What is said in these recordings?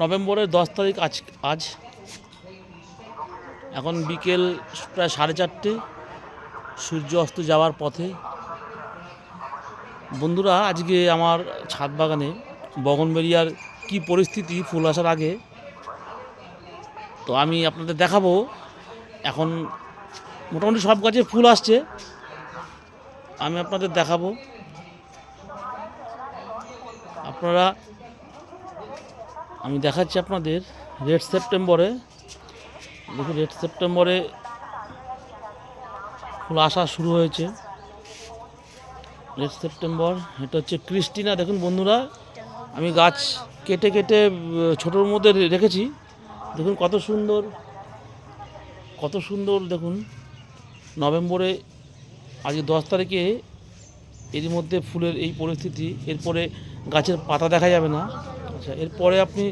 নভেম্বরের দশ তারিখ আজ আজ। এখন বিকেল প্রায় সাড়ে চারটে। সূর্য অস্ত যাওয়ার পথে। বন্ধুরা, আজকে আমার ছাদ বাগানে বগনবেরিয়ার কি পরিস্থিতি, ফুল আসার আগে, তো আমি আপনাদের দেখাবো। এখন মোটামুটি সব গাছে ফুল আসছে। আমি আপনাদের দেখাবো। আপনারা আমি দেখাচ্ছি আপনাদের রেড সেপ্টেম্বরে। দেখুন, রেড সেপ্টেম্বরে ফুল আসা শুরু হয়েছে। রেড সেপ্টেম্বর, এটা হচ্ছে ক্রিস্টিনা। দেখুন বন্ধুরা, আমি গাছ কেটে কেটে ছোটোর মধ্যে রেখেছি। দেখুন কত সুন্দর কত সুন্দর, দেখুন। নভেম্বরে, আজকে দশ তারিখে এর মধ্যে ফুলের এই পরিস্থিতি। এরপরে গাছের পাতা দেখা যাবে না। আচ্ছা এরপরে আপনি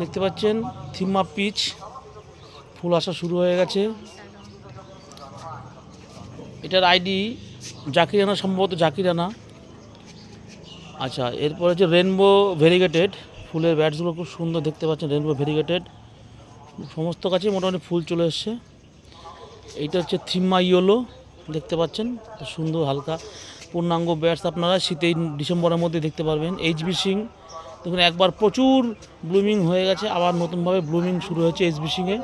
দেখতে পাচ্ছেন থিম্মা পিচ। ফুল আসা শুরু হয়ে গেছে। এটার আইডি জাকিরানা সম্ভবত জাকিরানা আচ্ছা এরপরে হচ্ছে রেনবো ভেরিগেটেড, ফুলের ব্যাটসগুলো খুব সুন্দর দেখতে পাচ্ছেন, রেনবো ভেরিগেটেড। সমস্ত গাছে মোটামুটি ফুল চলে এসছে। এইটা হচ্ছে থিম্মা ইয়োলো, দেখতে পাচ্ছেন সুন্দর হালকা। পূর্ণাঙ্গ ব্যাটস আপনারা শীতেই ডিসেম্বরের মধ্যে দেখতে পারবেন। এইচবি সিং দেখুন, একবার প্রচুর ব্লুমিং হয়ে গেছে, আবার নতুনভাবে ব্লুমিং শুরু হয়েছে এইচবি সিংয়ে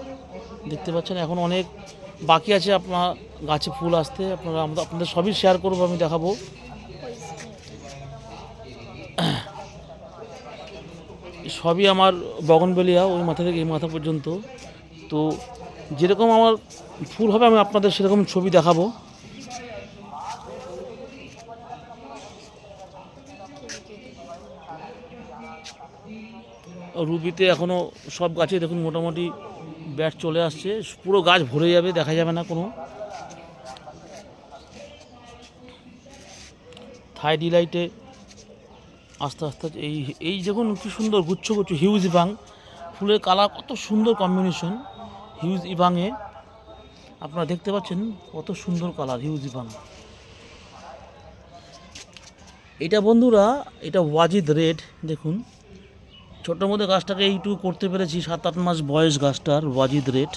দেখতে পাচ্ছেন, এখন অনেক বাকি আছে আপনার গাছে ফুল আসতে, আপনারা আমরা আপনাদের সবই শেয়ার করব, আমি দেখাবো। সবই আমার বগনবেলিয়া, ওই মাথা থেকে এই মাথা পর্যন্ত। তো যেরকম আমার ফুল হবে, আমি আপনাদের সেরকম ছবি দেখাবো। রুবিতে এখনও সব গাছে দেখুন মোটামুটি ব্যাট চলে আসছে, পুরো গাছ ভরে যাবে, দেখা যাবে না কোনো। থাই ডিলাইটে আস্তে আস্তে এই এই দেখুন কি সুন্দর গুচ্ছ গুচ্ছ হিউজ ইভাং ফুলের কালার কত সুন্দর কম্বিনেশন হিউজ ইভাংয়ে আপনারা দেখতে পাচ্ছেন কত সুন্দর কালার হিউজ ইভাং এটা বন্ধুরা, এটা ওয়াজিদ রেড, দেখুন। ছোটোর মধ্যে গাছটাকে এইটুকু করতে পেরেছি, সাত আট মাস বয়স গাছটার, ওয়াজিদ রেড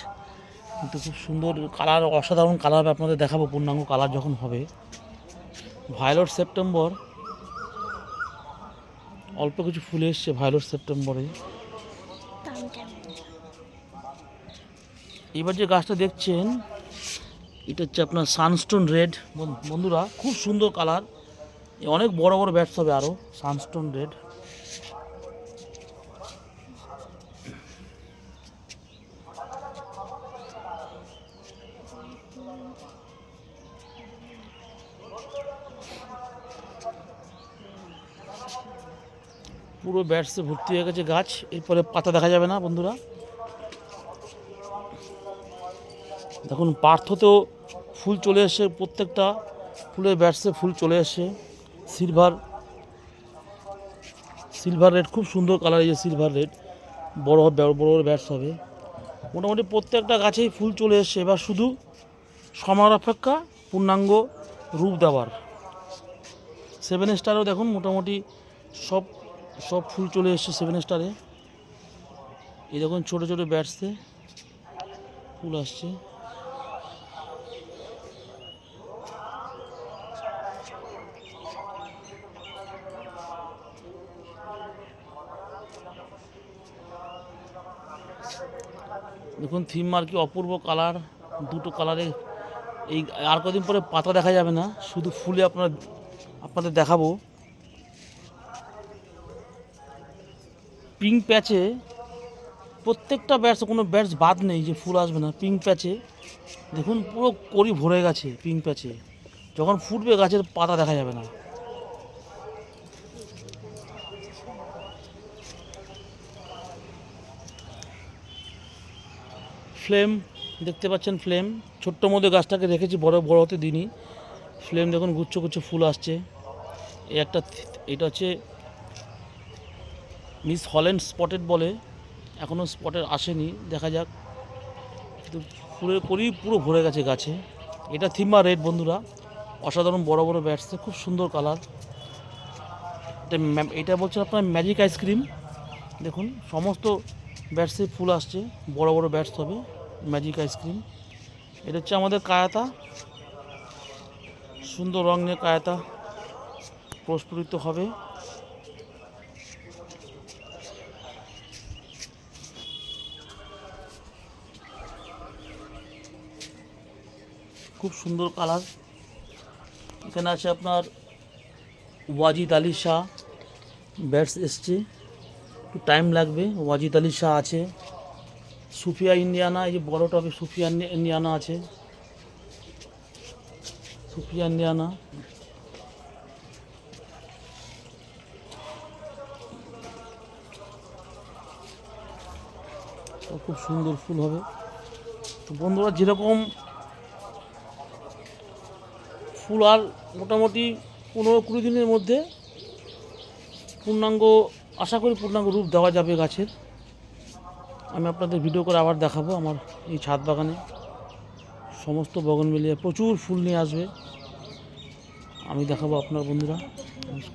কিন্তু খুব সুন্দর কালার, অসাধারণ কালার আপনাদের দেখাবো, পূর্ণাঙ্গ কালার যখন হবে। ভায়োলেট সেপ্টেম্বর, অল্প কিছু ফুলে এসছে ভায়োলেট সেপ্টেম্বরে। এবার যে গাছটা দেখছেন, এটা হচ্ছে আপনার সানস্টোন রেড। বন্ধুরা, খুব সুন্দর কালার। অনেক বড় বড় ব্যাটস হবে আরও সানস্টোন রেড। পুরো ব্যাটসে ভর্তি হয়ে গেছে গাছ। এরপরে পাতা দেখা যাবে না, বন্ধুরা। দেখুন, পার্থতেও ফুল চলে এসে প্রত্যেকটা। ফুলের ব্যাটসে ফুল চলে এসে সিলভার সিলভার রেড, খুব সুন্দর কালার এই যে সিলভার রেড। বড় বড় বড় ব্যাটস হবে। মোটামুটি প্রত্যেকটা গাছেই ফুল চলে এসছে। এবার শুধু সময়ের অপেক্ষা পূর্ণাঙ্গ রূপ দেওয়ার। সেভেন স্টারও দেখুন, মোটামুটি সব সব ফুল চলে এসছে সেভেন স্টারে এই দেখুন ছোটো ছোটো ব্যাটসে ফুল আসছে। দেখুন থিম আর কি অপূর্ব কালার দুটো কালারে এই আর কদিন পরে পাতা দেখা যাবে না, শুধু ফুলে আপনার, আপনাদের দেখাবো। পিঙ্ক প্যাচে প্রত্যেকটা ব্যাটস কোনো ব্যাটস বাদ নেই যে ফুল আসবে না পিঙ্ক প্যাচে দেখুন, পুরো করি ভরে গেছে পিঙ্ক প্যাচে যখন ফুটবে, গাছের পাতা দেখা যাবে না। ফ্লেম দেখতে পাচ্ছেন ফ্লেম ছোট্ট মধ্যে গাছটাকে রেখেছি, বড় বড় হতে দিনই ফ্লেম দেখুন, গুচ্ছ গুচ্ছ ফুল আসছে। এই একটা, এটা হচ্ছে মিস হল্যান্ড স্পটেড বলে, এখনও স্পটেড আসেনি, দেখা যাক। কিন্তু ফুলের করি পুরো ভরে গেছে গাছে। এটা থিম্বা রেড, বন্ধুরা। অসাধারণ বড় বড় ব্যাটসে, খুব সুন্দর কালার। এটা বলছে আপনার ম্যাজিক আইসক্রিম। দেখুন, সমস্ত ব্যাটসে ফুল আসছে, বড় বড় ব্যাটস হবে, ম্যাজিক আইসক্রিম। এটা হচ্ছে আমাদের কায়াতা। সুন্দর রং নিয়ে কায়াতা প্রস্ফুটিত হবে। খুব সুন্দর কালার। এখানে আছে আপনার ওয়াজিদ আলী শাহ ব্যাটস এসছে। একটু টাইম লাগবে, ওয়াজিদ আলী শাহ আছে। সুফিয়া ইন্ডিয়ানা, এই যে বড় টপে সুফিয়া ইন্ডি- ইন্ডিয়ানা আছে। সুফিয়া ইন্ডিয়ানা। খুব সুন্দর ফুল হবে। তো বন্ধুরা, যেরকম ফুল আর মোটামুটি পনেরো কুড়ি দিনের মধ্যে পূর্ণাঙ্গ, আশা করি পূর্ণাঙ্গ রূপ দেওয়া যাবে গাছের। আমি আপনাদের ভিডিও করে আবার দেখাবো আমার এই ছাদ বাগানে। সমস্ত বগন মিলিয়ে প্রচুর ফুল নিয়ে আসবে। আমি দেখাবো আপনার বন্ধুরা।